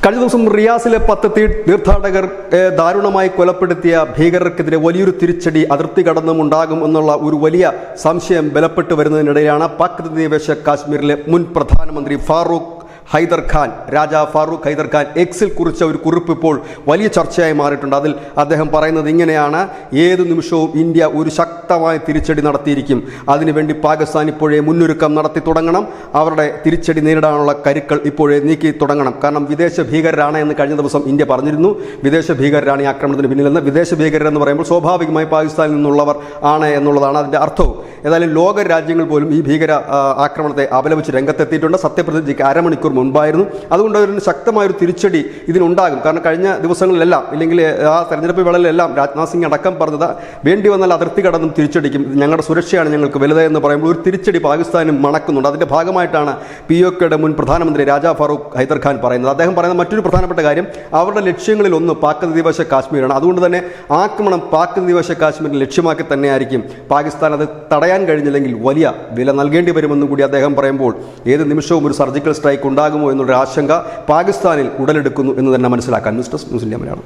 കഴിഞ്ഞ ദിവസം റിയാസിലെ പത്ത് തീർത്ഥാടകർ ദാരുണമായി കൊലപ്പെടുത്തിയ ഭീകരർക്കെതിരെ വലിയൊരു തിരിച്ചടി അതിർത്തി കടന്നും ഉണ്ടാകും എന്നുള്ള ഒരു വലിയ സംശയം ബലപ്പെട്ടു വരുന്നതിനിടയിലാണ് പാക് അധിനിവേശ കാശ്മീരിലെ മുൻ പ്രധാനമന്ത്രി ഫാറൂഖ് ഹൈദർ ഖാൻ രാജാ ഫാറൂഖ് ഹൈദർ ഖാൻ എക്സിൽ കുറിച്ച ഒരു കുറിപ്പ് ഇപ്പോൾ വലിയ ചർച്ചയായി മാറിയിട്ടുണ്ട്. അതിൽ അദ്ദേഹം പറയുന്നത് ഇങ്ങനെയാണ് ഏത് നിമിഷവും ഇന്ത്യ ഒരു ശക്തമായ തിരിച്ചടി നടത്തിയിരിക്കും. അതിനുവേണ്ടി പാകിസ്ഥാൻ ഇപ്പോഴേ മുന്നൊരുക്കം നടത്തി തുടങ്ങണം. അവരുടെ തിരിച്ചടി നേരിടാനുള്ള കരുക്കൾ ഇപ്പോഴേ നീക്കി തുടങ്ങണം. കാരണം വിദേശ ഭീകരരാണ് എന്ന് കഴിഞ്ഞ ദിവസം ഇന്ത്യ പറഞ്ഞിരുന്നു. വിദേശ ഭീകരരാണ് ഈ ആക്രമണത്തിന് പിന്നിലെന്ന്. വിദേശ ഭീകരരെന്ന് പറയുമ്പോൾ സ്വാഭാവികമായി പാകിസ്ഥാനിൽ നിന്നുള്ളവർ ആണ് എന്നുള്ളതാണ് അതിന്റെ അർത്ഥവും. ഏതായാലും ലോക രാജ്യങ്ങൾ പോലും ഈ ഭീകര ആക്രമണത്തെ അപലപിച്ച് രംഗത്തെത്തിയിട്ടുണ്ട്. സത്യപ്രതിജ്ഞയ്ക്ക് അരമണിക്കൂർ മുൻപായിരുന്നു. അതുകൊണ്ട് ഒരു ശക്തമായൊരു തിരിച്ചടി ഇതിനുണ്ടാകും. കാരണം കഴിഞ്ഞ ദിവസങ്ങളിലെല്ലാം ഇല്ലെങ്കിൽ ആ തെരഞ്ഞെടുപ്പ് വേളയിലെല്ലാം രാജ്നാഥ് സിംഗ് അടക്കം പറഞ്ഞത് വേണ്ടി വന്നാൽ അതിർത്തി കടന്നും തിരിച്ചടിക്കും. ഞങ്ങളുടെ സുരക്ഷയാണ് ഞങ്ങൾക്ക് വലുതെന്ന് പറയുമ്പോൾ ഒരു തിരിച്ചടി പാകിസ്ഥാനും മണക്കുന്നുണ്ട്. അതിന്റെ ഭാഗമായിട്ടാണ് പി ഒ കെയുടെ മുൻ പ്രധാനമന്ത്രി രാജാ ഫാറൂഖ് ഹൈദർഖാൻ പറയുന്നത്. അദ്ദേഹം പറയുന്ന മറ്റൊരു പ്രധാനപ്പെട്ട കാര്യം അവരുടെ ലക്ഷ്യങ്ങളിൽ ഒന്ന് പാക് അധിനിവേശ കാശ്മീരാണ്. അതുകൊണ്ട് തന്നെ ആക്രമണം പാക് അധിനിവേശ കാശ്മീരിനെ ലക്ഷ്യമാക്കി തന്നെയായിരിക്കും പാകിസ്ഥാൻ അത് തടയാൻ കഴിഞ്ഞില്ലെങ്കിൽ വലിയ വില നൽകേണ്ടി വരുമെന്നും കൂടി അദ്ദേഹം പറയുമ്പോൾ ഏത് നിമിഷവും ഒരു സർജിക്കൽ സ്ട്രൈക്ക് ഉണ്ടാകുമോ എന്നുള്ള ആശങ്ക പാകിസ്ഥാനിൽ ഉടലെടുക്കുന്നു എന്ന് തന്നെ മനസ്സിലാക്കാൻ news desk news India Malayalam.